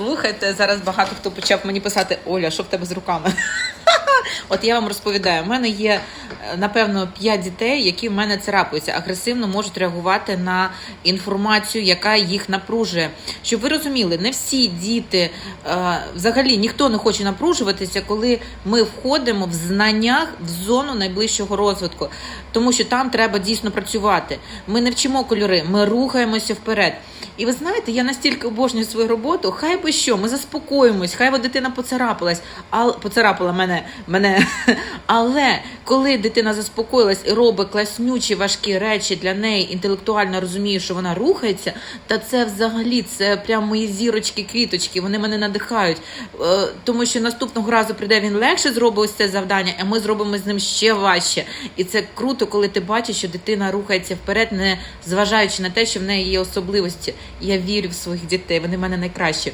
Слухайте, зараз багато хто почав мені писати: Оля, що в тебе з руками? От я вам розповідаю, у мене є напевно 5 дітей, які в мене царапаються, агресивно можуть реагувати на інформацію, яка їх напружує. Щоб ви розуміли, не всі діти е, взагалі ніхто не хоче напружуватися, коли ми входимо в знаннях в зону найближчого розвитку, тому що там треба дійсно працювати. Ми не вчимо кольори, ми рухаємося вперед. І ви знаєте, я настільки обожнюю свою роботу, хай би що, ми заспокоїмось, хай би дитина поцарапалась, а поцарапала мене, мене. Але коли дитина заспокоїлась і робить класнючі важкі речі для неї, інтелектуально розуміє, що вона рухається, та це взагалі це прям мої зірочки, квіточки, вони мене надихають. Е, Тому що наступного разу прийде він легше зробить ось це завдання, а ми зробимо з ним ще важче. І це круто, коли ти бачиш, що дитина рухається вперед, не зважаючи на те, що в неї є особливості. Я вірю в своїх дітей, вони в мене найкращі.